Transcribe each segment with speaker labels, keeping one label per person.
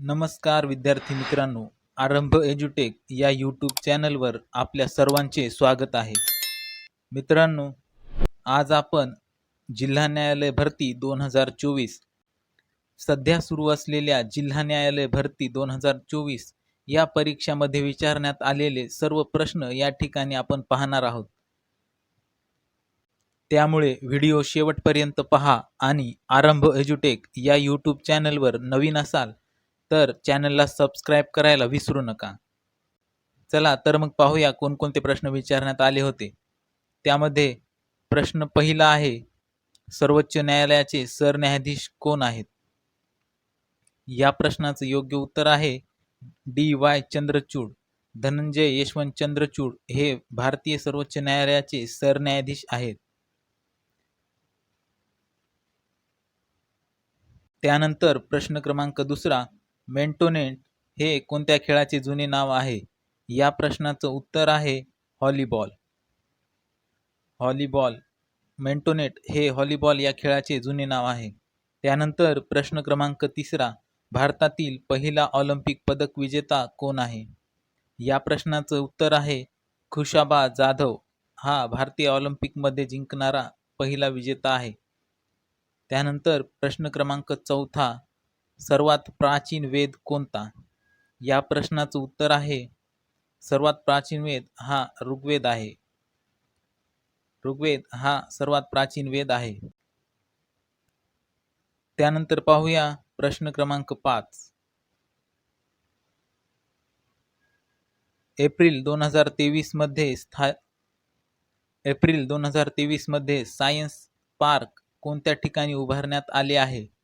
Speaker 1: नमस्कार विद्यार्थी मित्रांनो आरंभ एज्युटेक या यूट्यूब चॅनलवर आपल्या सर्वांचे स्वागत आहे. मित्रांनो आज आपण जिल्हा न्यायालय भरती दोन हजार चोवीस सध्या सुरू असलेल्या जिल्हा न्यायालय भरती दोन हजार चोवीस या परीक्षामध्ये विचारण्यात आलेले सर्व प्रश्न या ठिकाणी आपण पाहणार आहोत. त्यामुळे व्हिडिओ शेवटपर्यंत पहा आणि आरंभ एज्युटेक या यूट्यूब चॅनलवर नवीन असाल तर चॅनलला सबस्क्राईब करायला विसरू नका. चला तर मग पाहूया कोणकोणते प्रश्न विचारण्यात आले होते. त्यामध्ये प्रश्न पहिला आहे सर्वोच्च न्यायालयाचे सरन्यायाधीश कोण आहेत? या प्रश्नाचं योग्य उत्तर आहे डी वाय चंद्रचूड. धनंजय यशवंत चंद्रचूड हे भारतीय सर्वोच्च न्यायालयाचे सरन्यायाधीश आहेत. त्यानंतर प्रश्न क्रमांक दुसरा मेंटोनेंट हे कोणत्या खेळाचे जुने नाव आहे? या प्रश्नाचं उत्तर आहे हॉलीबॉल. हॉलीबॉल मेंटोनेट हे हॉलीबॉल या खेळाचे जुने नाव आहे. त्यानंतर प्रश्न क्रमांक तिसरा भारतातील पहिला ऑलिम्पिक पदक विजेता कोण आहे? या प्रश्नाचं उत्तर आहे खुशाबा जाधव. हा भारतीय ऑलिम्पिकमध्ये जिंकणारा पहिला विजेता आहे. त्यानंतर प्रश्न क्रमांक चौथा सर्वात प्राचीन वेद कोणता? या प्रश्नाचं उत्तर आहे सर्वात प्राचीन वेद हा ऋग्वेद आहे. ऋग्वेद हा सर्वात प्राचीन वेद आहे. त्यानंतर पाहूया प्रश्न क्रमांक पाच. एप्रिल दोन हजार तेवीसमध्ये स्था एप्रिल दोन हजार तेवीसमध्ये सायन्स पार्क कोणत्या ठिकाणी उभारण्यात आले आहे?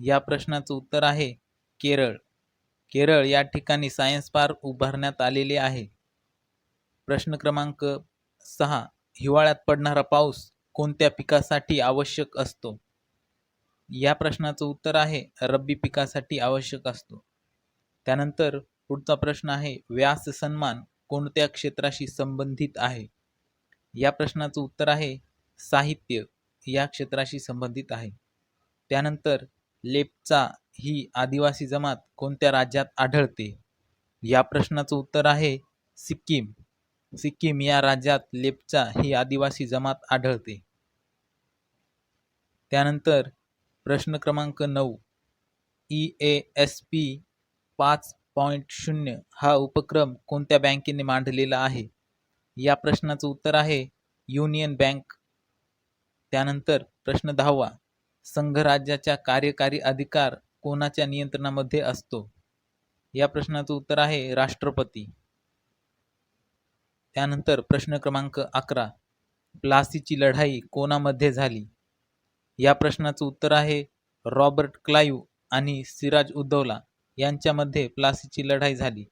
Speaker 1: या प्रश्नाचं उत्तर आहे केरळ. केरळ या ठिकाणी सायन्स पार्क उभारण्यात आलेले आहे. प्रश्न क्रमांक सहा हिवाळ्यात पडणारा पाऊस कोणत्या पिकासाठी आवश्यक असतो? या प्रश्नाचं उत्तर आहे रब्बी पिकासाठी आवश्यक असतो. त्यानंतर पुढचा प्रश्न आहे व्यास सन्मान कोणत्या क्षेत्राशी संबंधित आहे? या प्रश्नाचं उत्तर आहे साहित्य या क्षेत्राशी संबंधित आहे. त्यानंतर लेप्चा ही आदिवासी जमात कोणत्या राज्यात आढळते? या प्रश्नाचं उत्तर आहे सिक्कीम. सिक्कीम या राज्यात लेप्चा ही आदिवासी जमात आढळते. त्यानंतर प्रश्न क्रमांक नऊ. ई ए एस पी पाच पॉईंट शून्य हा उपक्रम कोणत्या बँकेने मांडलेला आहे? या प्रश्नाचं उत्तर आहे युनियन बँक. त्यानंतर प्रश्न दहावा. संघराज्याच्या कार्यकारी अधिकार कोणाच्या नियंत्रणामध्ये असतो? या प्रश्नाचं उत्तर आहे राष्ट्रपती. त्यानंतर प्रश्न क्रमांक अकरा. प्लासीची लढाई कोणामध्ये झाली? या प्रश्नाचं उत्तर आहे रॉबर्ट क्लाईव्ह आणि सिराज उद्दौला यांच्यामध्ये प्लासीची लढाई झाली.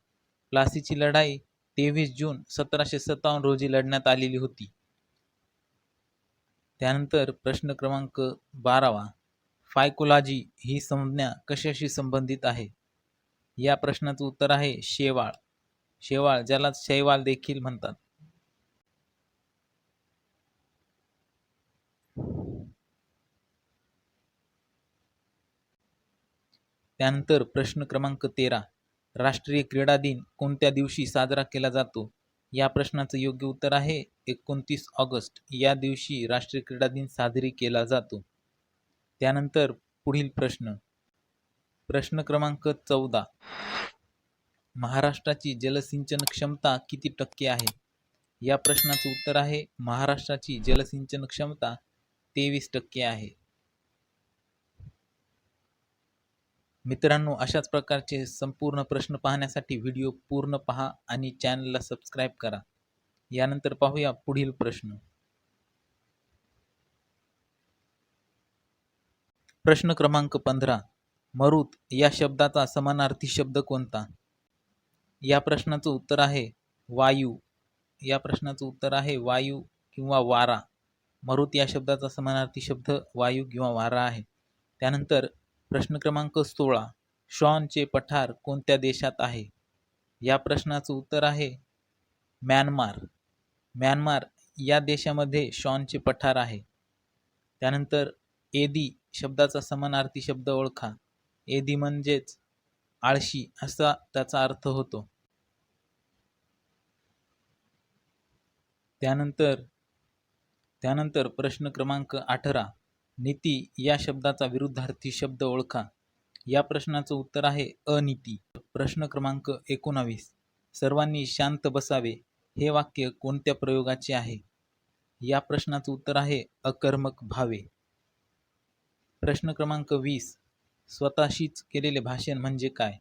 Speaker 1: प्लासीची लढाई तेवीस जून सतराशे सत्तावन्न रोजी लढण्यात आलेली होती. त्यानंतर प्रश्न क्रमांक बारावा. फायकोलॉजी ही संज्ञा कशाशी संबंधित आहे? या प्रश्नाचं उत्तर आहे शेवाळ. शेवाळ ज्याला शैवाल देखील म्हणतात. त्यानंतर प्रश्न क्रमांक तेरा. राष्ट्रीय क्रीडा दिन कोणत्या दिवशी साजरा केला जातो? या प्रश्नाचं योग्य उत्तर आहे एकोणतीस ऑगस्ट या दिवशी राष्ट्रीय क्रीडा दिन साजरी केला जातो. त्यानंतर पुढील प्रश्न. प्रश्न क्रमांक चौदा. महाराष्ट्राची जलसिंचन क्षमता किती टक्के आहे? या प्रश्नाचं उत्तर आहे महाराष्ट्राची जलसिंचन क्षमता तेवीस टक्के आहे. मित्रांनो अशाच प्रकारचे संपूर्ण प्रश्न पाहण्यासाठी व्हिडिओ पूर्ण पहा आणि चॅनलला सबस्क्राईब करा. यानंतर पाहूया पुढील प्रश्न. प्रश्न क्रमांक पंधरा. मरुत या शब्दाचा समानार्थी शब्द कोणता? या प्रश्नाचं उत्तर आहे वायू. या प्रश्नाचं उत्तर आहे वायू किंवा वारा. मरुत या शब्दाचा समानार्थी शब्द वायू किंवा वारा आहे. त्यानंतर प्रश्न क्रमांक सोळा. शॉनचे पठार कोणत्या देशात आहे? या प्रश्नाचं उत्तर आहे म्यानमार. म्यानमार या देशामध्ये शॉनचे पठार आहे. त्यानंतर एदी शब्दाचा समानार्थी शब्द ओळखा. एदी म्हणजेच आळशी असा त्याचा अर्थ होतो. त्यानंतर त्यानंतर प्रश्न क्रमांक अठरा. नीती या शब्दाचा विरुद्धार्थी शब्द ओळखा. या प्रश्नाचं उत्तर आहे अनिती. प्रश्न क्रमांक एकोणावीस. सर्वांनी शांत बसावे. हे वाक्य कोणत्या प्रयोगाचे आहे? या प्रश्नाचं उत्तर आहे अकर्मक भावे. प्रश्न क्रमांक वीस स्वतःशीच केलेले भाषण म्हणजे काय?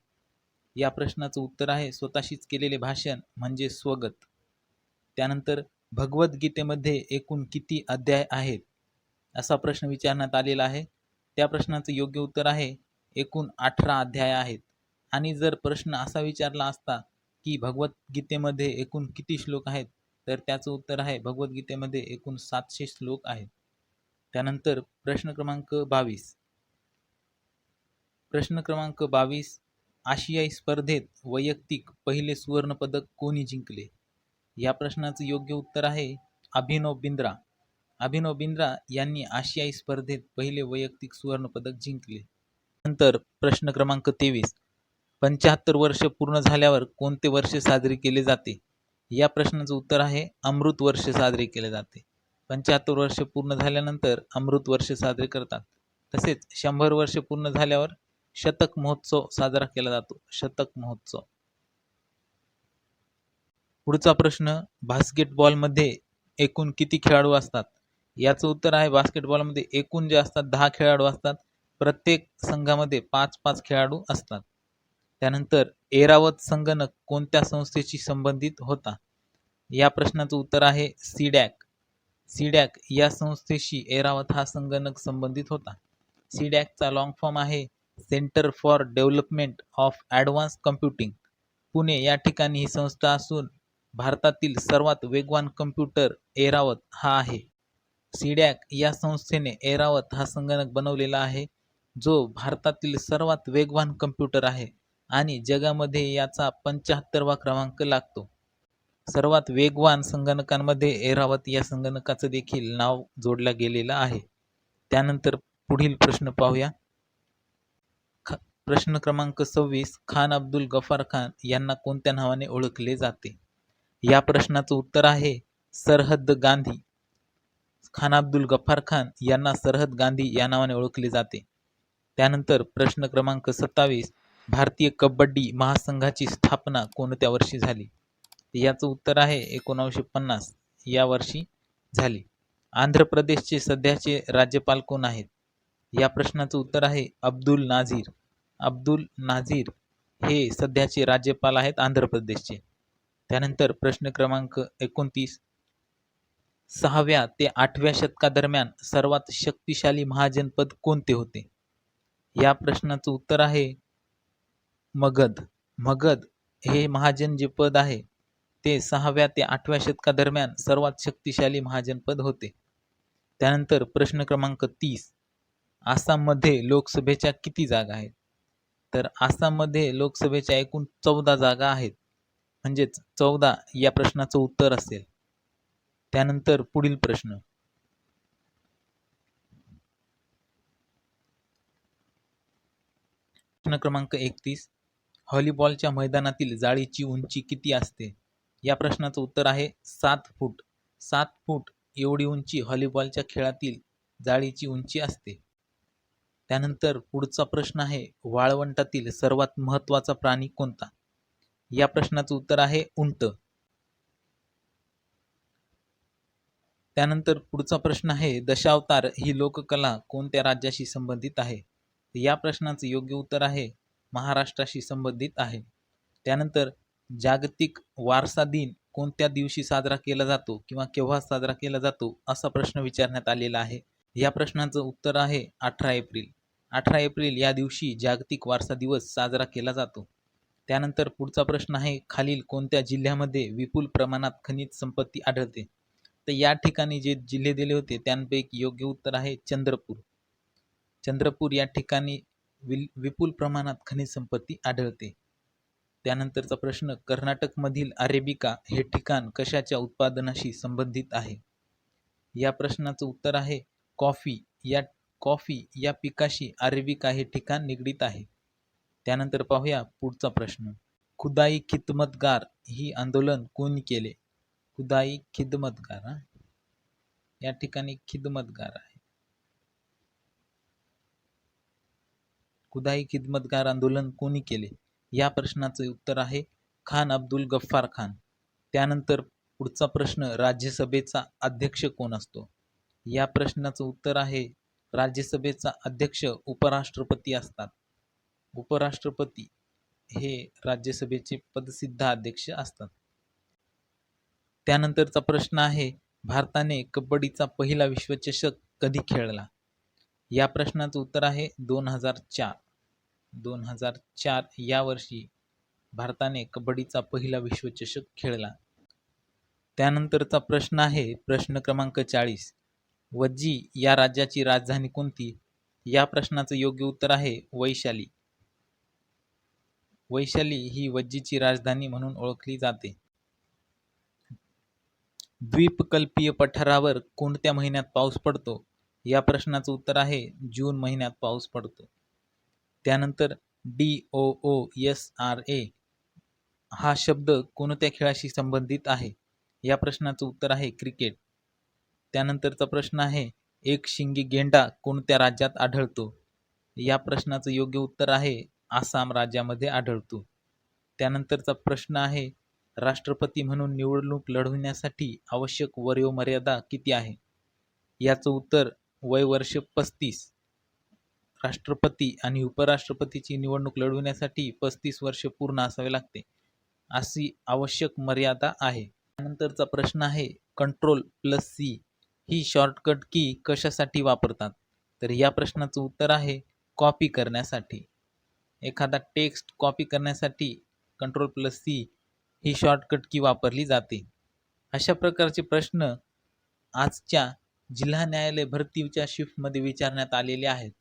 Speaker 1: या प्रश्नाचं उत्तर आहे स्वतःशीच केलेले भाषण म्हणजे स्वगत. त्यानंतर भगवद्गीतेमध्ये एकूण किती अध्याय आहेत? असा प्रश्न विचारण्यात आलेला आहे. त्या प्रश्नाचं योग्य उत्तर आहे एकूण अठरा अध्याय आहेत. आणि जर प्रश्न असा विचारला असता की भगवद्गीतेमध्ये एकूण किती श्लोक आहेत? तर त्याचं उत्तर आहे भगवद्गीतेमध्ये एकूण सातशे श्लोक आहेत. त्यानंतर प्रश्न क्रमांक बावीस. प्रश्न क्रमांक बावीस आशियाई स्पर्धेत वैयक्तिक पहिले सुवर्णपदक कोणी जिंकले? या प्रश्नाचं योग्य उत्तर आहे अभिनव बिंद्रा. अभिनव बिंद्रा यांनी आशियाई स्पर्धेत पहिले वैयक्तिक सुवर्णपदक जिंकले. नंतर प्रश्न क्रमांक तेवीस. पंच्याहत्तर वर्ष पूर्ण झाल्यावर कोणते वर्ष साजरे केले जाते? या प्रश्नाचं उत्तर आहे अमृत वर्ष साजरे केले जाते. पंच्याहत्तर वर्ष पूर्ण झाल्यानंतर अमृत वर्ष साजरे करतात. तसेच शंभर वर्ष पूर्ण झाल्यावर शतक महोत्सव साजरा केला जातो. शतक महोत्सव. पुढचा प्रश्न बास्केटबॉलमध्ये एकूण किती खेळाडू असतात? याचं उत्तर आहे बास्केटबॉलमध्ये एकूण जे असतात दहा खेळाडू असतात. प्रत्येक संघामध्ये पाच पाच खेळाडू असतात. त्यानंतर एरावत संगणक कोणत्या संस्थेशी संबंधित होता? या प्रश्नाचं उत्तर आहे सीडॅक. सीडॅक या संस्थेशी एरावत हा संगणक संबंधित होता. सीडॅकचा लॉंग फॉर्म आहे centre for development of advance computing Pune या ठिकाणी ही संस्था असून भारतातील सर्वात वेगवान कम्प्युटर एरावत हा आहे. सीडॅक या संस्थेने एरावत हा संगणक बनवलेला आहे जो भारतातील सर्वात वेगवान कम्प्युटर आहे. आणि जगामध्ये याचा पंच्याहत्तरवा क्रमांक लागतो. सर्वात वेगवान संगणकांमध्ये एरावत या संगणकाचं देखील नाव जोडलं गेलेलं आहे. त्यानंतर पुढील प्रश्न पाहूया. ख प्रश्न क्रमांक सव्वीस खान अब्दुल गफार खान यांना कोणत्या नावाने ओळखले जाते? या प्रश्नाचं उत्तर आहे सरहद गांधी. खान अब्दुल गफार खान यांना सरहद गांधी या नावाने ओळखले जाते. त्यानंतर प्रश्न क्रमांक सत्तावीस भारतीय कबड्डी महासंघाची स्थापना कोणत्या वर्षी झाली? याचं उत्तर आहे एकोणावीसशे पन्नास. या वर्षी झाली. आंध्र प्रदेशचे सध्याचे राज्यपाल कोण आहेत? या प्रश्नाचं उत्तर आहे अब्दुल नाझीर. अब्दुल नाझीर हे सध्याचे राज्यपाल आहेत आंध्र प्रदेशचे. त्यानंतर प्रश्न क्रमांक एकोणतीस. सहाव्या ते आठव्या शतकादरम्यान सर्वात शक्तिशाली महाजनपद कोणते होते? या प्रश्नाचं उत्तर आहे मगध. मगध हे महाजन जे पद आहे. ते सहाव्या ते आठव्या शतकादरम्यान सर्वात शक्तिशाली महाजनपद होते. त्यानंतर प्रश्न क्रमांक तीस. आसाममध्ये लोकसभेच्या किती जागा आहेत? तर आसाममध्ये लोकसभेच्या एकूण चौदा जागा आहेत. म्हणजेच चौदा या प्रश्नाचं उत्तर असेल. त्यानंतर पुढील प्रश्न. प्रश्न क्रमांक एकतीस. व्हॉलीबॉलच्या मैदानातील जाळीची उंची किती असते? या प्रश्नाचं उत्तर आहे सात फूट. सात फूट एवढी उंची व्हॉलीबॉलच्या खेळातील जाळीची उंची असते. त्यानंतर पुढचा प्रश्न आहे वाळवंटातील सर्वात महत्त्वाचा प्राणी कोणता? या प्रश्नाचं उत्तर आहे उंट. त्यानंतर पुढचा प्रश्न आहे दशावतार ही लोककला कोणत्या राज्याशी संबंधित आहे? या प्रश्नाचं योग्य उत्तर आहे महाराष्ट्राशी संबंधित आहे. त्यानंतर जागतिक वारसा दिन कोणत्या दिवशी साजरा केला जातो किंवा केव्हा साजरा केला जातो असा प्रश्न विचारण्यात आलेला आहे. या प्रश्नाचं उत्तर आहे अठरा एप्रिल. अठरा एप्रिल या दिवशी जागतिक वारसा दिवस साजरा केला जातो. त्यानंतर पुढचा प्रश्न आहे खालील कोणत्या जिल्ह्यामध्ये विपुल प्रमाणात खनिज संपत्ती आढळते? तर या ठिकाणी जे जिल्हे दिले होते त्यांपैकी योग्य उत्तर आहे चंद्रपूर. चंद्रपूर या ठिकाणी विल विपुल प्रमाणात खनिज संपत्ती आढळते. त्यानंतरचा प्रश्न कर्नाटकमधील अरेबिका हे ठिकाण कशाच्या उत्पादनाशी संबंधित आहे? या प्रश्नाचं उत्तर आहे कॉफी या कॉफी या पिकाशी अरेबिका हे ठिकाण निगडीत आहे. त्यानंतर पाहूया पुढचा प्रश्न. खुदाई खिदमतगार ही आंदोलन कोणी केले? खुदाई खिदमतगार या ठिकाणी खिदमतगार आहे. खुदाई खिदमतगार आंदोलन कोणी केले? या प्रश्नाचे उत्तर आहे खान अब्दुल गफ्फार खान. त्यानंतर पुढचा प्रश्न राज्यसभेचा अध्यक्ष कोण असतो? या प्रश्नाचं उत्तर आहे राज्यसभेचा अध्यक्ष उपराष्ट्रपती असतात. उपराष्ट्रपती हे राज्यसभेचे पदसिद्ध अध्यक्ष असतात. त्यानंतरचा प्रश्न आहे भारताने कबड्डीचा पहिला विश्वचषक कधी खेळला? या प्रश्नाचं उत्तर आहे दोन हजार चार. दोन हजार चार या वर्षी भारताने कबड्डीचा पहिला विश्वचषक खेळला. त्यानंतरचा प्रश्न आहे प्रश्न क्रमांक चाळीस. वज्जी या राज्याची राजधानी कोणती? या प्रश्नाचं योग्य उत्तर आहे वैशाली. वैशाली ही वज्जीची राजधानी म्हणून ओळखली जाते. द्वीपकल्पीय पठारावर कोणत्या महिन्यात पाऊस पडतो? या प्रश्नाचं उत्तर आहे जून महिन्यात पाऊस पडतो. त्यानंतर D O O S R A हा शब्द कोणत्या खेळाशी संबंधित आहे? या प्रश्नाचं उत्तर आहे क्रिकेट. त्यानंतरचा प्रश्न आहे एक शिंगी गेंडा कोणत्या राज्यात आढळतो? या प्रश्नाचं योग्य उत्तर आहे आसाम राज्यामध्ये आढळतो. त्यानंतरचा प्रश्न आहे राष्ट्रपती म्हणून निवडणूक लढवण्यासाठी आवश्यक वयोमर्यादा किती आहे? याचं उत्तर वय वर्ष पस्तीस. राष्ट्रपती आणि उपराष्ट्रपतीची निवडणूक लढवण्यासाठी पस्तीस वर्ष पूर्ण असावे लागते. अशी आवश्यक मर्यादा आहे. त्यानंतरचा प्रश्न आहे कंट्रोल प्लस सी ही शॉर्टकट की कशासाठी वापरतात? तर या प्रश्नाचं उत्तर आहे कॉपी करण्यासाठी. एखादा टेक्स्ट कॉपी करण्यासाठी कंट्रोल प्लस सी ही शॉर्टकट की वापरली जाते. अशा प्रकारचे प्रश्न आजच्या जिल्हा न्यायालय भरतीच्या शिफ्टमध्ये विचारण्यात आलेले आहेत.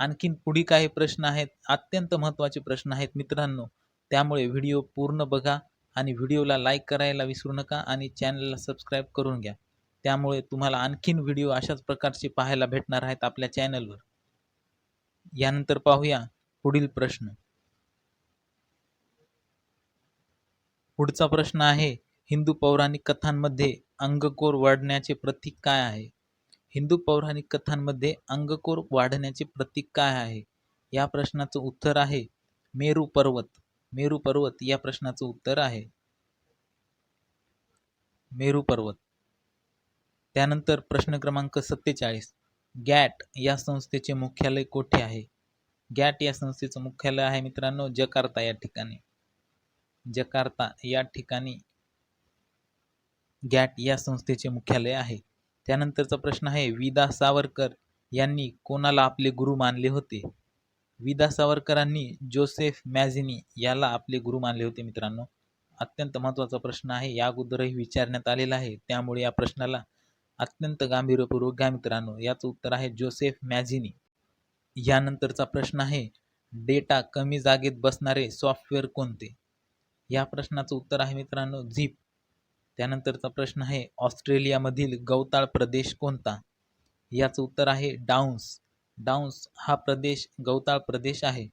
Speaker 1: आणखीन पुढे काही प्रश्न आहेत अत्यंत महत्त्वाचे प्रश्न आहेत मित्रांनो. त्यामुळे व्हिडिओ पूर्ण बघा आणि व्हिडिओला लाईक करायला विसरू नका आणि चॅनलला सबस्क्राईब करून घ्या. त्यामुळे तुम्हाला आणखीन व्हिडिओ अशाच प्रकारचे पाहायला भेटणार आहेत आपल्या चॅनलवर यानंतर पाहूया पुढील प्रश्न. पुढचा प्रश्न आहे हिंदू पौराणिक कथांमध्ये अंगकोर वाढण्याचे प्रतीक काय आहे? हिंदू पौराणिक कथांमध्ये अंगकोर वाढण्याचे प्रतीक काय आहे? या प्रश्नाचं उत्तर आहे मेरू पर्वत. मेरू पर्वत या प्रश्नाचं उत्तर आहे. मेरू पर्वत. त्यानंतर प्रश्न क्रमांक सत्तेचाळीस. गॅट या संस्थेचे मुख्यालय कोठे आहे? गॅट या संस्थेचं मुख्यालय आहे मित्रांनो जकार्ता या ठिकाणी. जकार्ता या ठिकाणी गॅट या संस्थेचे मुख्यालय आहे. त्यानंतरचा प्रश्न आहे विदा सावरकर यांनी कोणाला आपले गुरु मानले होते? विदा सावरकरांनी जोसेफ मॅझिनी याला आपले गुरु मानले होते मित्रांनो. अत्यंत महत्त्वाचा प्रश्न आहे या अगोदरही विचारण्यात आलेला आहे. त्यामुळे या प्रश्नाला अत्यंत गांभीर्यपूर्वक घ्या मित्रांनो. याचं उत्तर आहे जोसेफ मॅझिनी. यानंतरचा प्रश्न आहे डेटा कमी जागेत बसणारे सॉफ्टवेअर कोणते? या प्रश्नाचं उत्तर आहे मित्रांनो झिप. त्यानंतरचा प्रश्न आहे ऑस्ट्रेलियामधील गवताळ प्रदेश कोणता? याचं उत्तर आहे डाऊन्स डाऊन्स हा प्रदेश गवताळ प्रदेश आहे.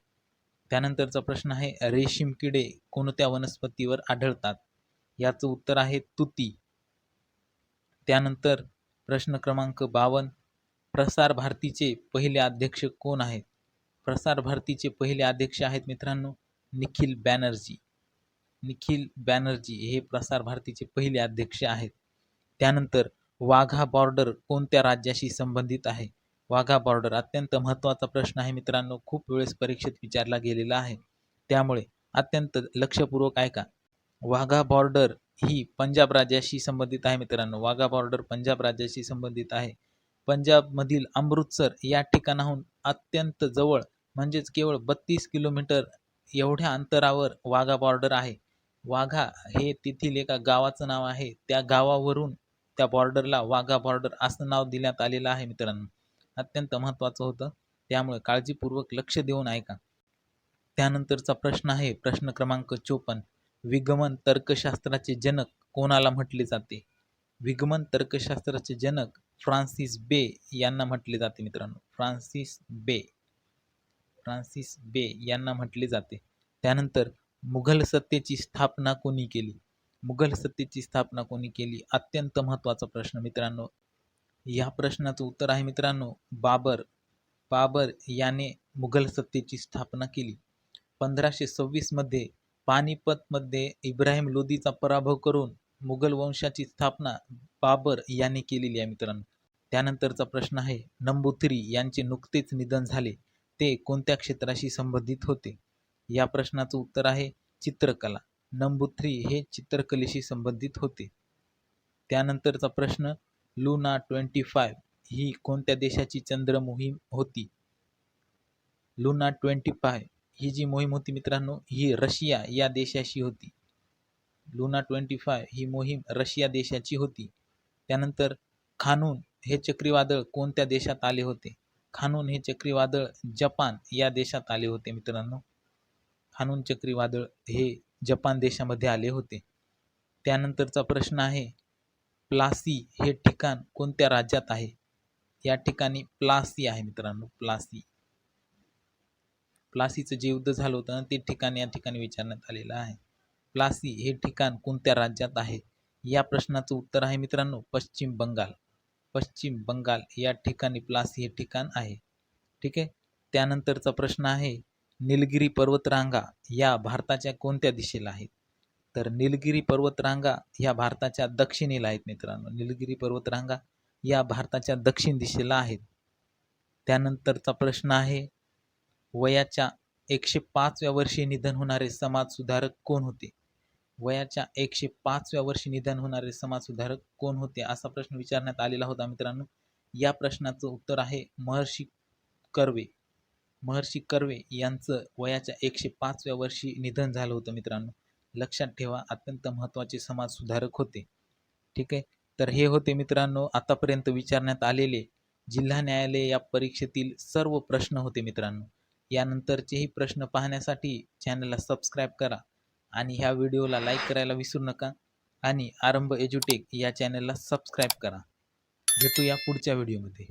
Speaker 1: त्यानंतरचा प्रश्न आहे रेशीम किडे कोणत्या वनस्पतीवर आढळतात? याचं उत्तर आहे तुती. त्यानंतर प्रश्न क्रमांक बावन्न प्रसार भारतीचे पहिले अध्यक्ष कोण आहेत? प्रसार भारतीचे पहिले अध्यक्ष आहेत मित्रांनो निखिल बॅनर्जी. निखिल बॅनर्जी हे प्रसार भारतीचे पहिले अध्यक्ष आहेत. त्यानंतर वाघा बॉर्डर कोणत्या राज्याशी संबंधित आहे? वाघा बॉर्डर अत्यंत महत्त्वाचा प्रश्न आहे मित्रांनो. खूप वेळेस परीक्षेत विचारला गेलेला आहे. त्यामुळे अत्यंत लक्षपूर्वक ऐका. वाघा बॉर्डर ही पंजाब राज्याशी संबंधित आहे मित्रांनो. वाघा बॉर्डर पंजाब राज्याशी संबंधित आहे. पंजाबमधील अमृतसर या ठिकाणाहून अत्यंत जवळ म्हणजेच केवळ बत्तीस किलोमीटर एवढ्या अंतरावर वाघा बॉर्डर आहे. वाघा हे तेथील एका गावाचं नाव आहे. त्या गावावरून त्या बॉर्डरला वाघा बॉर्डर असं नाव देण्यात आलेलं आहे मित्रांनो. अत्यंत महत्त्वाचं होतं. त्यामुळे काळजीपूर्वक लक्ष देऊन ऐका. त्यानंतरचा प्रश्न आहे प्रश्न क्रमांक चोपन्न. विगमन तर्कशास्त्राचे जनक कोणाला म्हटले जाते? विगमन तर्कशास्त्राचे जनक फ्रान्सिस बे यांना म्हटले जाते मित्रांनो. फ्रान्सिस बे. फ्रान्सिस बे यांना म्हटले जाते. त्यानंतर मुघल सत्तेची स्थापना कोणी केली? मुघल सत्तेची स्थापना कोणी केली? अत्यंत महत्त्वाचा प्रश्न मित्रांनो. या प्रश्नाचं उत्तर आहे मित्रांनो बाबर. बाबर याने मुघल सत्तेची स्थापना केली. पंधराशे सव्वीसमध्ये पानिपतमध्ये इब्राहिम लोदीचा पराभव करून मुघल वंशाची स्थापना बाबर याने केलेली आहे मित्रांनो. त्यानंतरचा प्रश्न आहे नंबुत्री यांचे नुकतेच निधन झाले ते कोणत्या क्षेत्राशी संबंधित होते? या प्रश्नाचं उत्तर आहे चित्रकला. नंबूथ्री हे चित्रकलेशी संबंधित होते. त्यानंतरचा प्रश्न लुना ट्वेंटी फाय ही कोणत्या देशाची चंद्र मोहीम होती? लुना ट्वेंटी फाय ही जी मोहीम होती मित्रांनो ही रशिया या देशाशी होती. लुना ट्वेंटी फाय ही मोहीम रशिया देशाची होती. त्यानंतर खानून हे चक्रीवादळ कोणत्या देशात आले होते? खानून हे चक्रीवादळ जपान या देशात आले होते मित्रांनो. हानून चक्रीवादळ हे जपान देशामध्ये आले होते. त्यानंतरचा प्रश्न आहे प्लासी हे ठिकाण कोणत्या राज्यात आहे? या ठिकाणी प्लासी आहे मित्रांनो प्लासी. प्लासीचं जे युद्ध झालं होतं ना ते ठिकाण या ठिकाणी विचारण्यात आलेलं आहे. प्लासी हे ठिकाण कोणत्या राज्यात आहे? या प्रश्नाचं उत्तर आहे मित्रांनो पश्चिम बंगाल. पश्चिम बंगाल या ठिकाणी प्लासी हे ठिकाण आहे. ठीक आहे? त्यानंतरचा प्रश्न आहे निलगिरी पर्वतरांगा या भारताच्या कोणत्या दिशेला आहेत? तर निलगिरी पर्वतरांगा ह्या भारताच्या दक्षिणेला आहेत मित्रांनो. निलगिरी पर्वतरांगा या भारताच्या दक्षिण दिशेला आहेत. त्यानंतरचा प्रश्न आहे वयाच्या एकशे पाचव्या वर्षी निधन होणारे समाजसुधारक कोण होते? वयाच्या एकशे पाचव्या वर्षी निधन होणारे समाजसुधारक कोण होते? असा प्रश्न विचारण्यात आलेला होता मित्रांनो. या प्रश्नाचं उत्तर आहे महर्षी कर्वे. महर्षी कर्वे यांचं वयाच्या एकशे पाचव्या वर्षी निधन झालं होतं मित्रांनो. लक्षात ठेवा अत्यंत महत्त्वाचे समाजसुधारक होते. ठीक आहे? तर हे होते मित्रांनो आतापर्यंत विचारण्यात आलेले जिल्हा न्यायालय या परीक्षेतील सर्व प्रश्न होते मित्रांनो. यानंतरचेही प्रश्न पाहण्यासाठी चॅनलला सबस्क्राईब करा आणि ह्या व्हिडिओला लाईक करायला विसरू नका आणि आरंभ एज्युटेक या चॅनलला सबस्क्राईब करा. भेटूया पुढच्या व्हिडिओमध्ये.